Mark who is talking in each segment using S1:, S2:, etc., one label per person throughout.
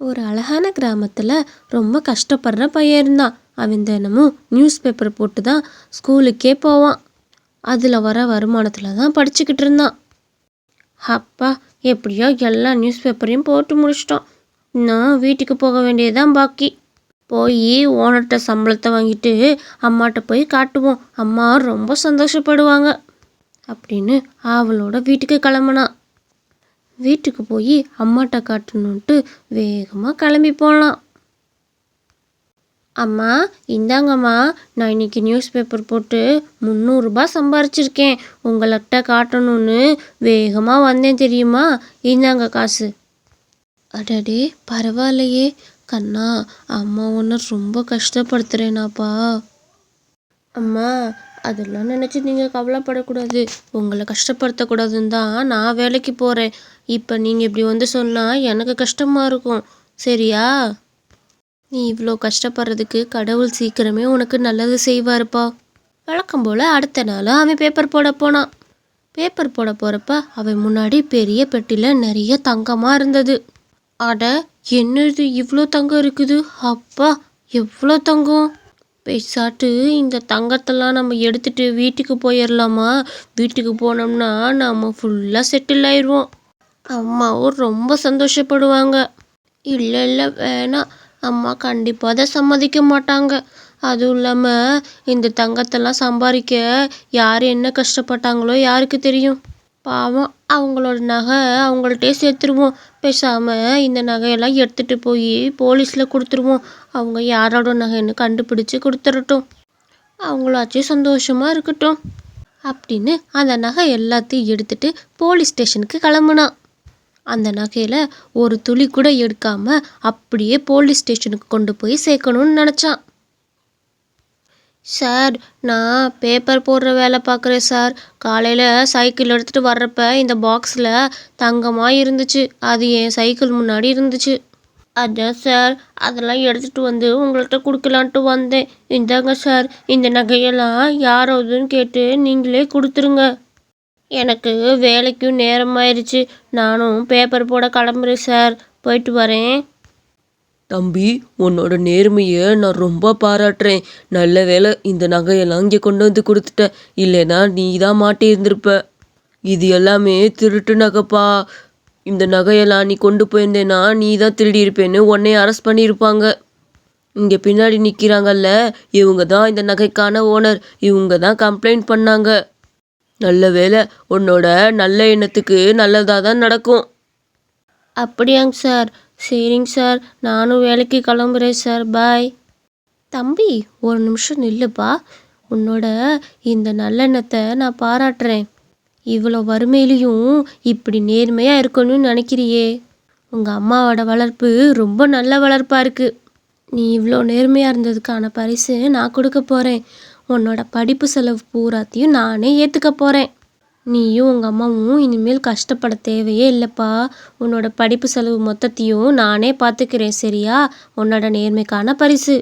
S1: ஒரு அழகான கிராமத்தில் ரொம்ப கஷ்டப்படுற பையன் இருந்தான். அவன் தினமும் நியூஸ் பேப்பர் போட்டு தான் ஸ்கூலுக்கே போவான். அதில் வர வருமானத்தில் தான் படிச்சுக்கிட்டு இருந்தான். அப்பா எப்படியோ எல்லா நியூஸ் பேப்பரையும் போட்டு முடிச்சிட்டோம் நான் வீட்டுக்கு போக வேண்டியதுதான் பாக்கி. போய் ஓனர்கிட்ட சம்பளத்தை வாங்கிட்டு அம்மாட்ட போய் காட்டுவோம். அம்மா ரொம்ப சந்தோஷப்படுவாங்க. அப்படின்னு அவளோட வீட்டுக்கு கிளம்புனான். வீட்டுக்கு போய் அம்மாட்ட காட்டணுன்ட்டு வேகமாக கிளம்பி போகலாம் அம்மா இந்தாங்கம்மா நான் இன்னைக்கு நியூஸ் பேப்பர் போட்டு முந்நூறுரூபா சம்பாரிச்சிருக்கேன். உங்கள்கிட்ட காட்டணும்னு வேகமாக வந்தேன் தெரியுமா? இந்தாங்க காசு. அடடே பரவாயில்லையே. கண்ணா அம்மா ஒன்று ரொம்ப கஷ்டப்படுத்துகிறேனாப்பா அம்மா அதெல்லாம் நினச்சி நீங்கள் கவலைப்படக்கூடாது. உங்களை கஷ்டப்படுத்தக்கூடாதுன்னு தான் நான் வேலைக்கு போகிறேன் இப்போ நீங்கள் இப்படி வந்து சொன்னால் எனக்கு கஷ்டமாக இருக்கும். சரியா? நீ இவ்வளோ கஷ்டப்படுறதுக்கு கடவுள் சீக்கிரமே உனக்கு நல்லது செய்வாருப்பா. வழக்கம் போல் அடுத்த நாள் அவன் பேப்பர் போட போனான். பேப்பர் போட போகிறப்ப அவன் முன்னாடி பெரிய பெட்டியில் நிறைய தங்கமாக இருந்தது. அட என்னது இவ்வளோ தங்கம் இருக்குது? அப்பா எவ்வளோ தங்கம்? பேசாட்டு இந்த தங்கத்தெல்லாம் நம்ம எடுத்துட்டு வீட்டுக்கு போயிடலாமா வீட்டுக்கு போனோம்னா நம்ம ஃபுல்லாக செட்டில் ஆயிடுவோம் அம்மாவும் ரொம்ப சந்தோஷப்படுவாங்க. இல்லை இல்லை வேணாம். அம்மா கண்டிப்பாக அதை சம்மதிக்க மாட்டாங்க. அதுவும் இல்லாமல் இந்த தங்கத்தெல்லாம் சம்பாதிக்க யார் என்ன கஷ்டப்பட்டாங்களோ யாருக்கு தெரியும். பாவம் அவங்களோட நகை அவங்கள்ட்டே சேர்த்துருவோம். பேசாமல் இந்த நகையெல்லாம் எடுத்துகிட்டு போய் போலீஸில் கொடுத்துருவோம். அவங்க யாரோட நகைன்னு கண்டுபிடிச்சி கொடுத்துடட்டும் அவங்களாச்சும் சந்தோஷமாக இருக்கட்டும். அப்படின்னு அந்த நகை எல்லாத்தையும் எடுத்துட்டு போலீஸ் ஸ்டேஷனுக்கு கிளம்புனான். அந்த நகையில் ஒரு துளி கூட எடுக்காமல் அப்படியே போலீஸ் ஸ்டேஷனுக்கு கொண்டு போய் சேர்க்கணும்னு நினச்சான். சார் நான் பேப்பர் போடுற வேலை பார்க்குறேன் சார். காலையில் சைக்கிள் எடுத்துகிட்டு வர்றப்ப இந்த பாக்ஸில் தங்கமாக இருந்துச்சு. அது என் சைக்கிள் முன்னாடி இருந்துச்சு. அதான் சார் அதெல்லாம் எடுத்துகிட்டு வந்து உங்கள்கிட்ட கொடுக்கலான்ட்டு வந்தேன். இந்தாங்க சார் இந்த நகையெல்லாம் யாரோதுன்னு கேட்டு நீங்களே கொடுத்துருங்க. எனக்கு வேலைக்கும் நேரமாயிருச்சு. நானும் பேப்பர் போட கிளம்புறேன் சார். போயிட்டு வரேன்.
S2: தம்பி உன்னோட நேர்மையை நான் ரொம்ப பாராட்டுறேன். நல்ல வேளை இந்த நகையெல்லாம் இங்கே கொண்டு வந்து கொடுத்துட்ட. இல்லைன்னா நீ தான் மாட்டியிருந்திருப்ப இது எல்லாமே திருட்டு நகைப்பா. இந்த நகையெல்லாம் நீ கொண்டு போயிருந்தேன்னா நீ தான் திருடி இருப்பேன்னு உன்னை அரெஸ்ட் பண்ணியிருப்பாங்க. இங்கே பின்னாடி நிற்கிறாங்கல்ல இவங்க தான் இந்த நகைக்கான ஓனர் இவங்க தான் கம்ப்ளைண்ட் பண்ணாங்க. நல்ல வேளை உன்னோட நல்ல எண்ணத்துக்கு நல்லதாக தான் நடக்கும்.
S1: அப்படியாங்க சார். சரிங்க சார். நானும் வேலைக்கு கிளம்புறேன் சார். பாய். தம்பி ஒரு நிமிஷம் நில்லுப்பா. உன்னோட இந்த நல்லெண்ணத்தை நான் பாராட்டுறேன். இவ்வளோ வறுமையிலையும் இப்படி நேர்மையாக இருக்கணும்னு நினைக்கிறியே. உங்கள் அம்மாவோட வளர்ப்பு ரொம்ப நல்ல வளர்ப்பாக இருக்குது நீ இவ்வளோ நேர்மையாக இருந்ததுக்கான பரிசு நான் கொடுக்க போகிறேன் உன்னோட படிப்பு செலவு பூராத்தையும் நானே ஏற்றுக்க போகிறேன் நீயும் உங்கள் அம்மாவும் இனிமேல் கஷ்டப்பட தேவையே இல்லைப்பா. உன்னோட படிப்பு செலவு மொத்தத்தையும் நானே பார்த்துக்கிறேன் சரியா? உன்னோட நேர்மைக்கான பரிசு.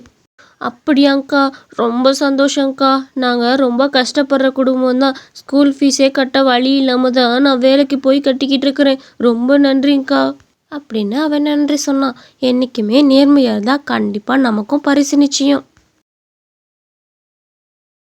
S1: அப்படியாங்க்கா ரொம்ப சந்தோஷங்க்கா நாங்கள் ரொம்ப கஷ்டப்படுற குடும்பம் தான். ஸ்கூல் ஃபீஸே கட்ட வழி இல்லாமல் தான் நான் வேலைக்கு போய் கட்டிக்கிட்டு இருக்கிறேன். ரொம்ப நன்றிங்க்கா அப்படின்னு அவன் நன்றி சொன்னான். என்றைக்குமே நேர்மையாக இருந்தால் கண்டிப்பாக நமக்கும் பரிசு நிச்சயம்.